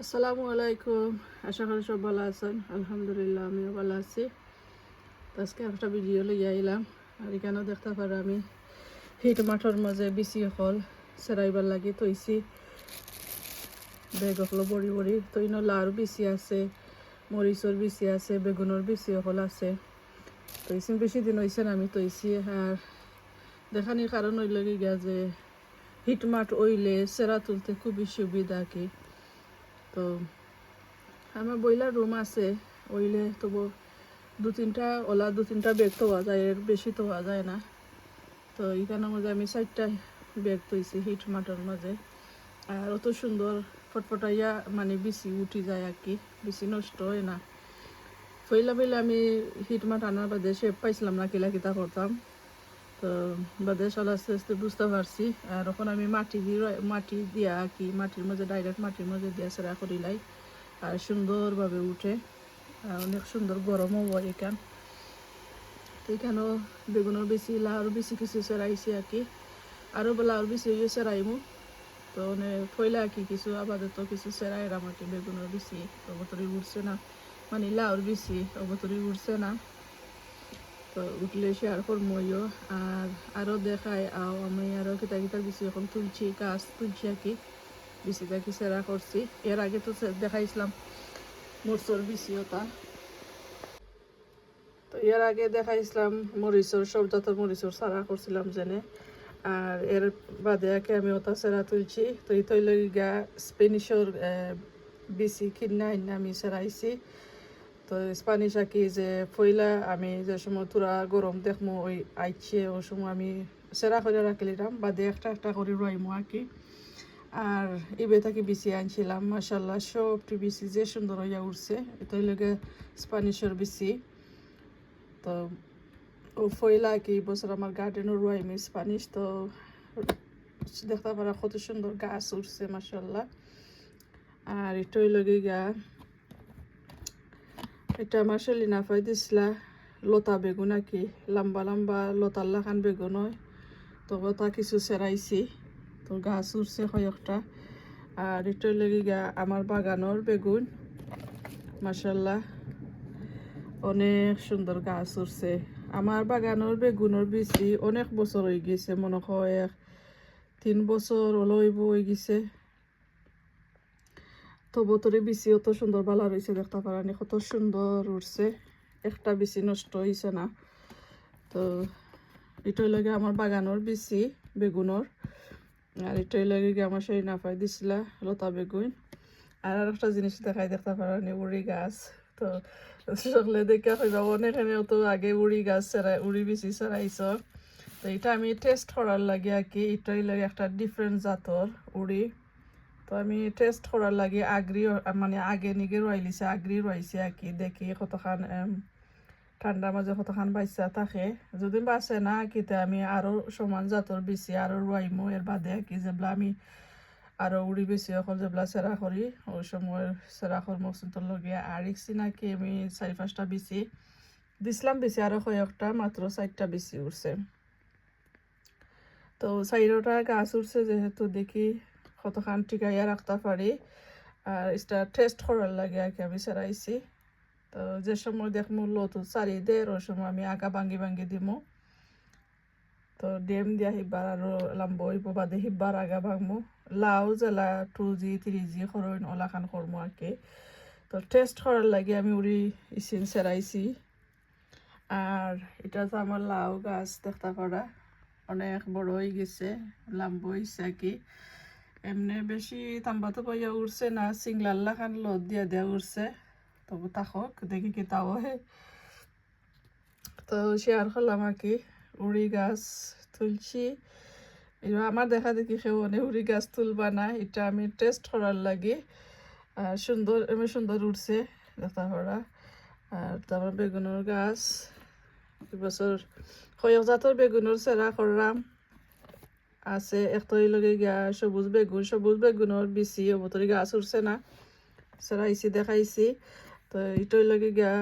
আসসালামু আলাইকুম। আশা করি সব ভালো আছেন। আলহামদুলিল্লাহ, আমিও ভালো আছি। আজকে একটা ভিডিও লইয়া আইলাম। আর এখানেও দেখতে পারো আমি হিট মাঠের মাঝে বিচি হল সেরাইবার লাগি তৈছি বেগ হলো বড়ি বড়ি। তো ইনো লাউর বিচি আছে, মরিচর বিচি আছে, বেগুনের বিচি হল আছে। তৈছি বেশি দিন হয়েছে আমি তৈছি আর দেখানির কারণ হইল গিয়া যে হিট মাঠ ওইলে সেরা তুলতে খুবই সুবিধা কি। তো আমার বইলার রুম আছে, ওইলে তবু দু তিনটা, ওলা দু তিনটা ব্যাগ তোয়া যায়, এর বেশি তোয়া যায় না। তো এখানের মাঝে আমি চারটা ব্যাগ তৈছি হিট মাটার মাঝে আর অত সুন্দর ফটফটাইয়া মানে বেশি উঠি যায় আর কি বেশি নষ্ট হয় না। ফইলা ফইলা আমি হিট মাঠ আনার বাদে সে পাইছিলাম না কিলা কিতা করতাম। তো বাদে সব আস্তে আস্তে বুঝতে পারছি। আর এখন আমি মাটি দিয়ে মাটি দিয়া কি, মাটির মধ্যে ডাইরেক্ট মাটির মধ্যে দিয়া সেরা করি লাই। আর সুন্দরভাবে উঠে। আর অনেক সুন্দর গরমও হয় এখান। এখানেও বেগুনের বেশি, লাউর বেশি কিছু সেরাইছি আর কি। আরও লাউর বেশি সেরাইমু। তো মানে আর কি কিছু, আপাতত কিছু সেরাইরাম আর কি বেগুনের বেশি অবতরি উঠছে না। মানে লাউর বেশি অবতরি উঠছে না। তো উঠলে শেয়ার করমইও। আর আরও দেখায়, আও আমি আরও কিতা কিতার বেশি এখন তুলছি গাছ তুলছি আর কি। বেশিটা কি সেরা করছি। এর আগে তো দেখাইছিলাম মরচর বেশি ওটা তো এর আগে দেখাইছিলাম মরিচর সব যত মরিচর সারা করছিলাম জেনে। আর এর বাদে আগে আমি ওটা সেরা তুলছি। তো এই তৈল গা স্পেনিশর বেশি কিনা আমি সেরাইছি। তো স্পানিশ আঁকি যে ফইলা আমি যে সময় তোরা গরম দেখমো, ওই আইছে ওই সময় আমি সেরা করে রাখি রাখলিলাম বাদে একটা একটা করে রইমু আঁকি আর ইবে থাকি বিসি আনছিলাম। মাসাল্লাহ সবটি বিসি যে সুন্দর হইয়া উঠছে এটাই লগে স্পানিশের বিসি তো ও ফইলা কি বছর আমার গার্ডেনও রুয়াইমি স্পানিশ তো দেখতে পারা কত সুন্দর গাছ উঠছে মাসাল্লাহ আর এটাই লগে গা এটা আমার সেলিনা ফাই দিছিলা। লতা বেগুন আর কি লম্বা লম্বা লতার লাখান বেগুন হয় তো ওটা কিছু সেরাইছি তো গাছ উঠছে কয়েকটা আর এটা লেগে গা আমার বাগানোর বেগুন। মাসাল্লাহ অনেক সুন্দর গাছ উঠছে আমার বাগানোর বেগুনের বেশি অনেক বছর হয়ে গেছে, মনে হয় তিন বছর লইব হয়ে গেছে। তো বোতরে বেশি অত সুন্দর বালা রয়েছে দেখতে পারানি কত সুন্দর উঠছে একটা বেশি নষ্ট হয়েছে না। তো এটাই লাগে আমার বাগানোর বেশি বেগুনের। আর এটাই লাগে গিয়ে আমার সেই নাফাই দিছিলা, লতা বেগুন। আর আর একটা জিনিস দেখাই দেখতে পারানি উড়ি গাছ। তো সকলে দেখে হইবা অনেকখানে তো আগে উড়ি গাছ সেরাই উড়ি বেশি সেরাইছ তো এটা আমি টেস্ট করার লাগে আর কি এটাই লাগে একটা ডিফারেন্ট জাতর উড়ি। তো আমি টেস্ট করার লাগে আগ্রি মানে আগে নিগে রইলিছে আগ্রি রয়েছে আর কি দেখি কতখান ঠান্ডার মাঝে কতখান বাচ্চা থাকে। যদি বাঁচে না কিতে আমি আরও সমান জাতর বেশি আরও রুয়াইমো এর বাদে আর কি যেগুলা আমি আরও উড়ি বেশি অকল যেগুলা সেরা করি ওই সময় সেরা কর্ম সুন্দর লগে আর ইকছি নাকি আমি চারি পাঁচটা বেশি দিছিলাম বেশি আরও কয়েকটা মাত্র চারটা বেশি উঠছে তো চাইরোটা গাছ উঠছে যেহেতু দেখি কতখান টিকাইয়া রাখতে পারি। আর এটা টেস্ট করার লাগে আর কি আমি সেরাইছি। তো যে সময় দেখমু লতু চারি দের ওই সময় আমি আগা ভাঙ্গি ভাঙ্গি দিমু। তো ডেম দিয়া হিব্বার আরও লাম্ব হইব বাদে হিব্বার আগা ভাঙমু। লাউ জেলা টু জি থ্রি জি খরইন ওলাখান করমু আর কি। তো টেস্ট করার লাগে আমি উড়ি ইসিন সেরাইছি। আর এটা তো আমার লাউ গাছ দেখতে পারা। অনেক বড় হয়ে গেছে, লাম্ব হয়েছে কি। এমনি বেশি তাম্বাতো পাইয়া উঠছে না, সিংলাল্লা খান লোদ দিয়া দেয়া উঠছে তবু তাকক দেখি কি তাও হে তো শেয়ার করলাম আর কি, উড়ি গাছ তুলছি। এবার আমার দেখা দেখি কেউ অনেক উড়ি গাছ তুলবা না, এটা আমি টেস্ট করার লাগে। আর সুন্দর, এমনি সুন্দর উঠছে দেখা পড়া আর তারপর বেগুনের গাছ, এবছর কয়েক জাতর বেগুনের চেরা করলাম। আছে একটাই লগে গিয়া সবুজ বেগুন সবুজ বেগুনের বেশি অবতরি গাছ উঠছে না? সেরাইছি দেখাইছি তো ইটই লগে গিয়া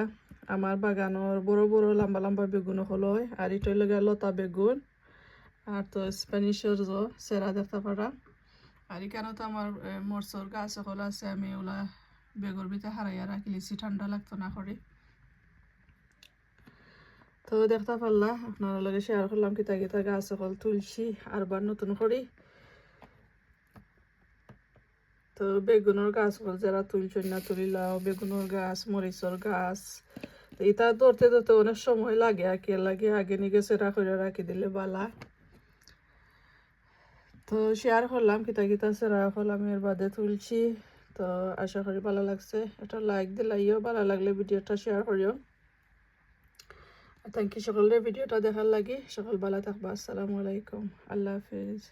আমার বাগানোর বড় বড় লম্বা লম্বা বেগুন হলো আর ইটই লগে লতা বেগুন আর তো স্প্যানিশের যে সেরা দেখতে পারা আর এখানে তো আমার এ, মরসর গাছ সকল আছে আমি ওলা বেগর ভিতরে হারাইয়া রাখি লিছি ঠান্ডা লাগতো না করে তো দেখতে পারলা আপনারা লগে শেয়ার করলাম কিতা কিতা গাছ সকল তুলছি আর বার নতুন করি। তো বেগুনের গাছ সকল যারা তুলছেন না তুলিলাও, বেগুনের গাছ, মরিচর গাছ। তো এটা ধরতে ধরতে অনেক সময় লাগে আর কি লাগে আগে নিগে সেরা করে রাখি দিলে বালা। তো শেয়ার করলাম কিতা কিতা সেরা করলাম, এর বাদে তুলছি তো আশা করি ভালো লাগছে। এটা লাইক দিলাইও, ভালো লাগলে ভিডিওটা শেয়ার করিও। থ্যাংক ইউ সকলের ভিডিওটা দেখার লাগি সকল ভালো থাকবা আসসালামু আলাইকুম আল্লাহ হাফিজ